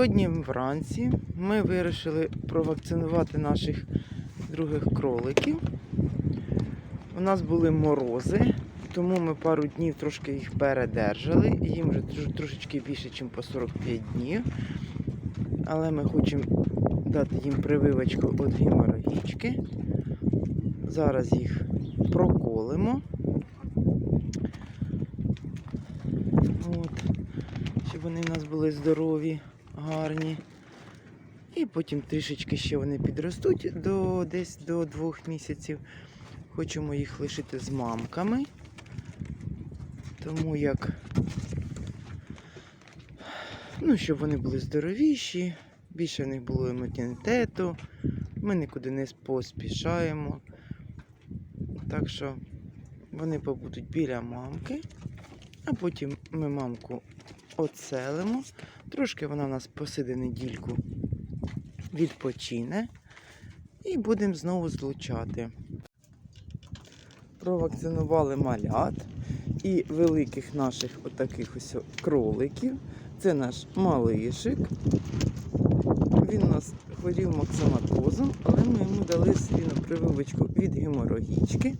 Сьогодні вранці ми вирішили провакцинувати наших других кроликів. У нас були морози, тому ми пару днів трошки їх передержали. Їм вже трошечки більше, ніж по 45 днів. Але ми хочемо дати їм прививочку від геморагічки. Зараз їх проколимо. От. Щоб вони в нас були здорові, гарні. І потім трішечки ще вони підростуть до десь до двох місяців. Хочемо їх лишити з мамками. Тому як, ну, щоб вони були здоровіші, більше в них було імунітету. Ми нікуди не поспішаємо. Так що вони побудуть біля мамки, а потім ми мамку оцелимо. Трошки вона у нас посиде недільку, відпочине і будемо знову злучати. Провакцинували малят і великих наших отаких ось кроликів. Це наш малишик. Він у нас хворів максиматозом, але ми йому дали свіну прививочку від геморагічки.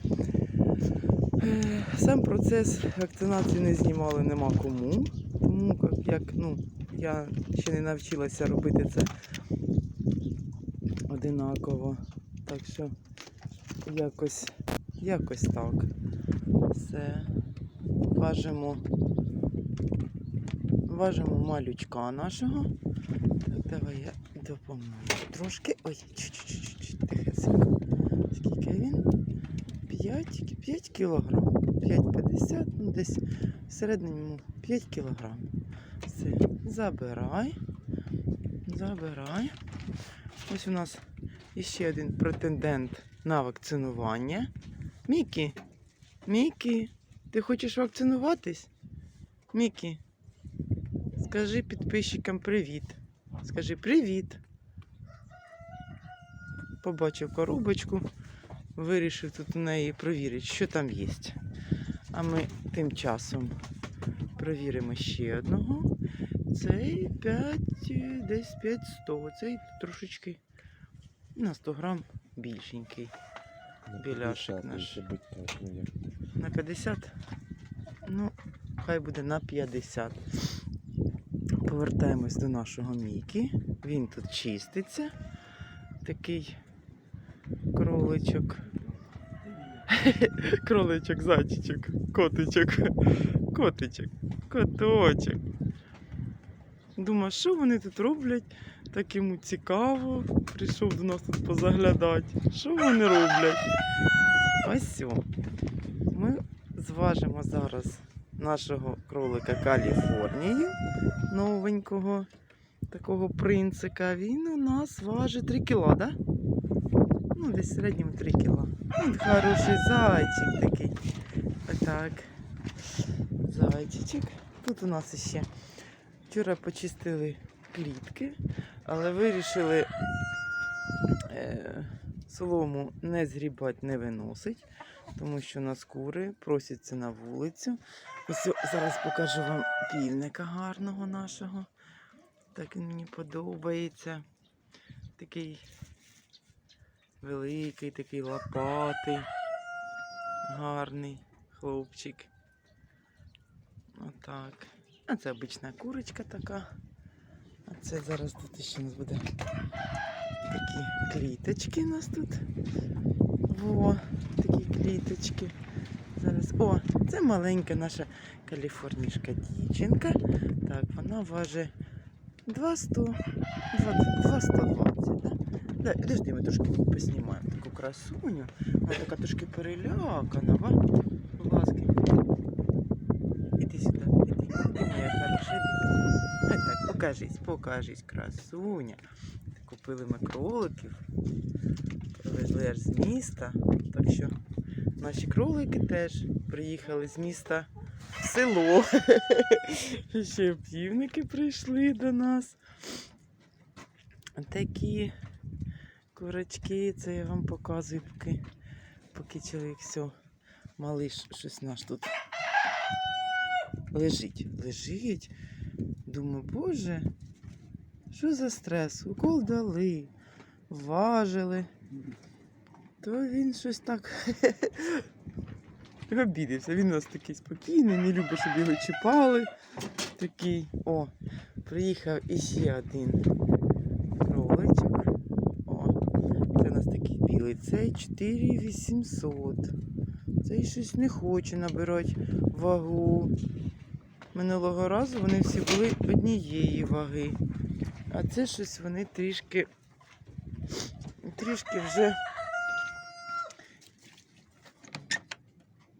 Е, Сам процес вакцинації не знімали нема кому. Тому як, ну, я ще не навчилася робити це одинаково. Так що якось, якось так. Все. Важимо, важимо малючка нашого. Так, давай я допоможу трошки. Ой, чуть-чуть, тихесенько. Скільки він? 5, 5 кілограм. 5,50, ну десь середньому 5 кілограм. Все, забирай. Забирай. Ось у нас іще один претендент на вакцинування. Мікі, Мікі, ти хочеш вакцинуватись? Мікі, скажи підписчикам привіт. Скажи привіт. Побачив коробочку, вирішив тут у неї провірити, що там є. А ми тим часом провіримо ще одного. Цей 5, е, десь 500. Цей трошечки на 100 грам більшенький. Біляшик наш. На 50? Ну, хай буде на 50. Повертаємось до нашого Мікі. Він тут чиститься. Такий кроличок. Кроличок, зайчичок, котичок, котичок, коточок. Думаю, що вони тут роблять? Так йому цікаво. Прийшов до нас тут позаглядати. Що вони роблять? Ось. Ми зважимо зараз нашого кролика Каліфорнію, новенького такого принцика. Він у нас важить 3 кіла, да? Ну, десь в середньому 3 кіла. Він хороший зайчик такий. Отак. Зайчичок. Тут у нас ще вчора почистили клітки, але вирішили е, солому не згрібати, не виносить, тому що у нас кури просяться на вулицю. Ось зараз покажу вам пільника гарного нашого. Так він мені подобається. Такий великий, такий лопатий, гарний хлопчик. Отак. А це обична курочка така. А це зараз тут ще у нас буде такі кліточки у нас тут. Во, такі кліточки. Зараз. О, це маленька наша каліфорнішка дівчинка. Так, вона важить 200, 220, да? Да, подожди, ми трошки поснімаємо таку красуню. Вона така трошки перелякана, ва? Будь ласка. Іди сюди, іди, іди, моя хороша. А так, покажись, покажись, красуня. Купили ми кроликів, привезли аж з міста. Так що наші кролики теж приїхали з міста в село. Ще півники прийшли до нас. Такі курочки, це я вам показую, поки, поки чоловік все, малиш щось наш тут лежить. Лежить. Думаю, боже, Що за стрес? Укол дали, важили. То він щось так обідався. Він у нас такий спокійний, не любить, щоб його чіпали. Такий. О, приїхав іще один кроличок. О, це у нас такий білий. Цей 4800. Цей щось не хоче набирати вагу. Минулого разу вони всі були однієї ваги. А це щось вони трішки, трішки вже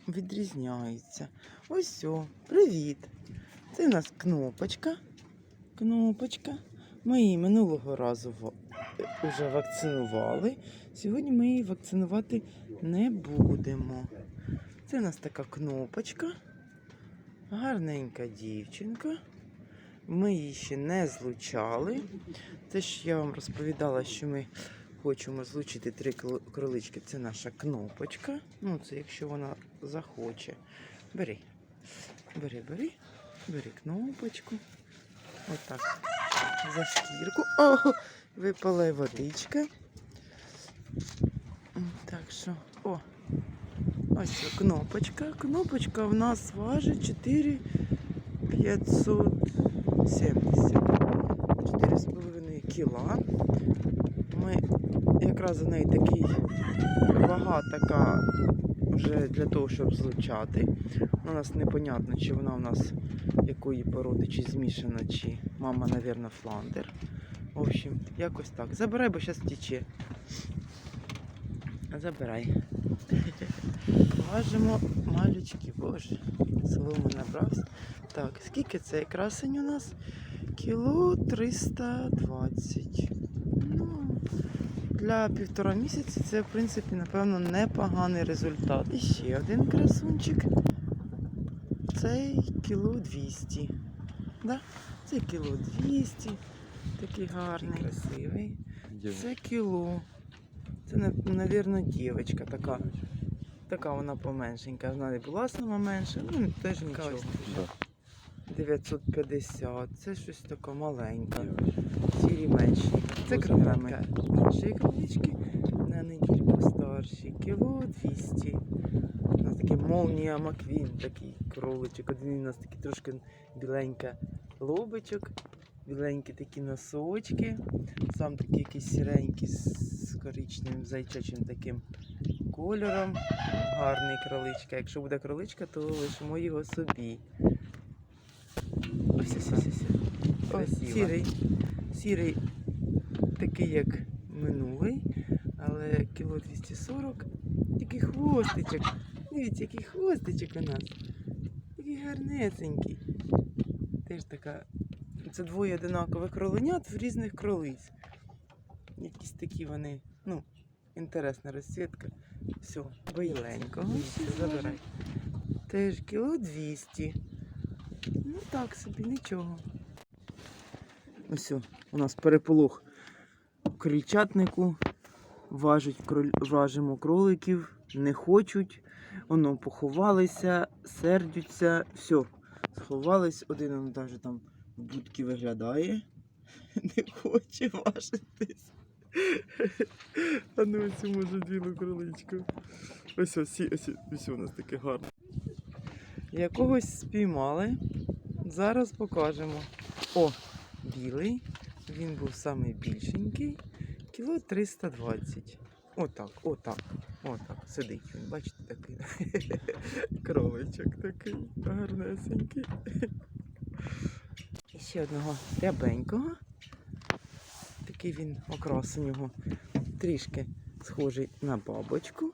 відрізняються. Ось о, привіт. Це у нас кнопочка. Кнопочка. Ми її минулого разу вже вакцинували. Сьогодні ми її вакцинувати не будемо. Це у нас така кнопочка. Гарненька дівчинка. Ми її ще не злучали. Те, що я вам розповідала, що ми хочемо злучити три кролички, це наша кнопочка. Ну, це якщо вона захоче. Бери. Бери, бери, бери кнопочку. Отак. За шкірку. О, випала водичка. Так що, о, ось кнопочка. Кнопочка в нас важить 4 570. 4,5 кіла. Ми якраз у неї такий вага така вже для того, щоб злучати. У нас непонятно, чи вона у нас якої породи, чи змішана, чи мама, напевно, фландер. В общем, якось так. Забирай, бо зараз тече. Забирай. Важимо малючки, боже. Соломи набрався. Так, скільки цей красень у нас? Кіло 320. Ну, для півтора місяці це, в принципі, напевно, непоганий результат. І ще один красунчик. Цей кіло 200. Да? Це кіло 200. Такий гарний, красивий. Це кіло. Це, мабуть, дівчинка така. Така вона поменшенька. Вона не була сама менша, ну теж нічого. 950. Це щось таке маленьке. Сірі менші. Це крилами. Інші кролички на недільку старші. Кіло 200. Такий молнія Маквін, такий кроличок. Один у нас такий трошки біленька лобичок, біленькі такі носочки. Сам такий якийсь сіренький з коричневим зайчачим таким кольором. Гарний кроличка. Якщо буде кроличка, то лишимо його собі. Ось ось ось ось. О, Сірий. Сірий такий, як минулий, але кіло 240. Який хвостичок. Дивіться, який хвостичок у нас. Такий гарнесенький. Теж така. Це двоє одинакових кроленят в різних кролиць. Якісь такі вони, ну, інтересна розсвітка. Все, бойленького. Забирай. Теж кіло 200. Ну так собі, нічого. Ось у нас переполох у крильчатнику. Важить, кроль- важимо кроликів, не хочуть. Воно поховалися, сердються, все. Сховались, один навіть там в будці виглядає. Не хоче важитись. А ну ось може білу кроличку. Ось ось, ось, ось у нас таке гарне. Якогось спіймали. Зараз покажемо. О, білий. Він був самий більшенький. Кіло 320. Отак, отак, отак. Сидить він, бачите, такий. Кроличок такий гарнесенький. І ще одного рябенького. Такий він окрас у нього трішки схожий на бабочку.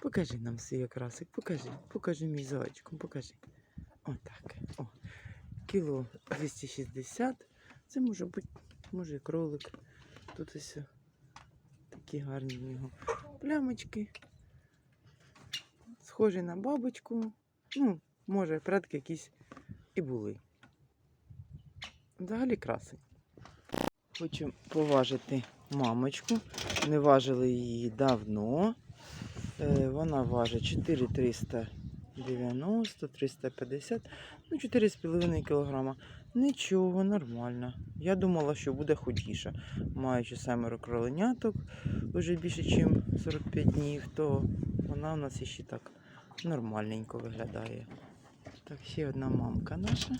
Покажи нам свій окрасик, покажи, покажи мій зайчику, покажи. Отак. О. Кіло 260. Це може бути, може кролик. Тут ось такі гарні в нього плямочки. Схожі на бабочку. Ну, може, предки якісь і були. Взагалі красень. Хочу поважити мамочку. Не важили її давно. Е, Вона важить 4300 90, 350, ну 4,5 кг. Нічого, нормально. Я думала, що буде худіше. Маючи семеро кроленяток вже більше, ніж 45 днів, то вона у нас іще так нормальненько виглядає. Так, ще одна мамка наша.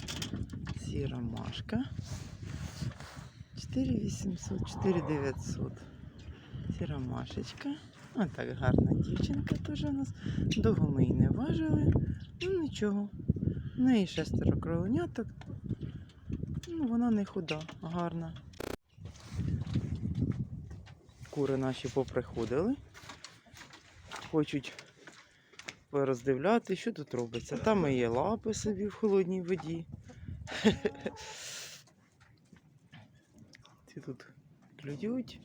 Сіра Машка. 4800, 4900. Сіра Машечка. Ось так гарна дівчинка теж у нас. Довго важили. Ну нічого. В неї шестеро кроленяток. Ну, вона не худа, гарна. Кури наші поприходили. Хочуть пороздивляти, що тут робиться. Там і є лапи собі в холодній воді. Ці тут клюють,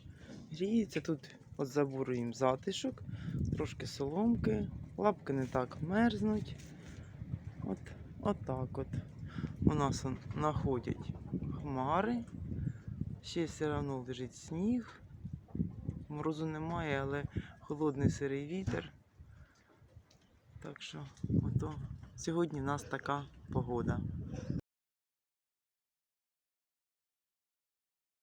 гріються. Тут от забору їм затишок, трошки соломки, лапки не так мерзнуть. От, от так от. У нас находять хмари. Ще все одно лежить сніг. Морозу немає, але холодний сирий вітер. Так що, ото сьогодні в нас така погода.